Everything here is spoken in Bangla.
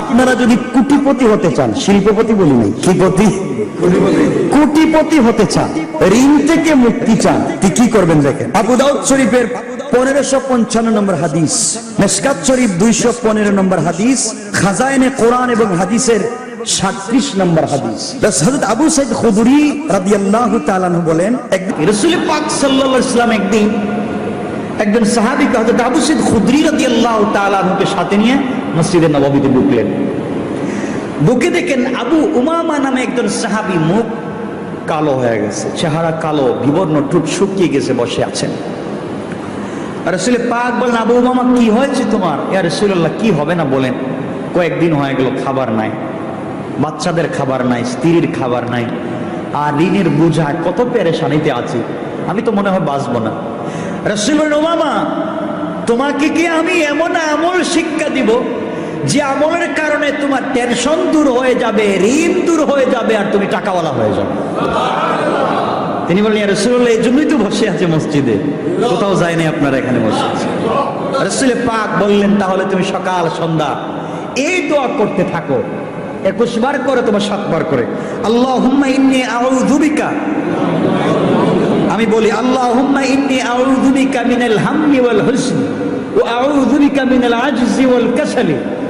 আপনারা যদি কুটিপতি হতে চান, শিল্পপতি বলি নাই, কি পতি? কোটিপতি হতে চান, ঋণ থেকে মুক্তি চান কি করবেন দেখেন? আবু দাউদ শরীফের পনেরোশো পঞ্চান্ন নম্বর হাদিস মেসকাত শরীফ দুইশো পনেরো নম্বর হাদিস কোরআন এবং হাদিসের সাতত্রিশ নম্বর হাদিস। হযরত আবু সাইদ খুদরি রাদিয়াল্লাহু তাআলা আনহু বলেন, একদিন পাক একদিন একজন সাহাবী হযরত আবু সাইদ খুদরি সাথে নিয়ে মসজিদে নববীতে ঢুকলেন। বুকে দেখেন আবু উমামা নামে একজন সাহাবি মুখ কালো হয়ে গেছে, চেহারা কালো, বিবর্ণ টুট শুকিয়ে গেছে, বসে আছেন। রসুল পাক বলেন, আবু উমামা, কি হয়েছে তোমার? ইয়া রসুল্লাহ কি হবে না? বলেন, কয়েকদিন হয়ে গেল, খাবার নাই। বাচ্চাদের খাবার নাই, স্ত্রীর খাবার নাই। আর ঋণের বোঝা, কত পেরেশানিতে আছি। আমি তো মনে হয় বাঁচবো না। রসুল ওমামা তোমাকে কি আমি এমন আমল শিক্ষা দিব যে আমলের কারণে তোমার টেনশন দূর হয়ে যাবে, ঋণ দূর হয়ে যাবে আর তুমি টাকাওয়ালা হয়ে যাবে। তিনি বললেন, "ইয়া রাসূলুল্লাহ, এই জন্যই তো বসে আছে মসজিদে। কোথাও যায়নি আপনারা এখানে বসে আছে। রসুলের পাক বললেন, তাহলে তুমি সকাল, সন্ধ্যা এই দোয়া করতে থাকো। একুশ বার করে তোমার সাতবার করে। আল্লাহ হুম্মা ইন্নি আউযু বিকা। আমি বলি আল্লাহ হুম্মা ইন্নি আউযু বিকা মিনাল হাম্মি ওয়াল হুজনি ওয়া আউযু বিকা মিনাল আজজি ওয়াল কাসালি।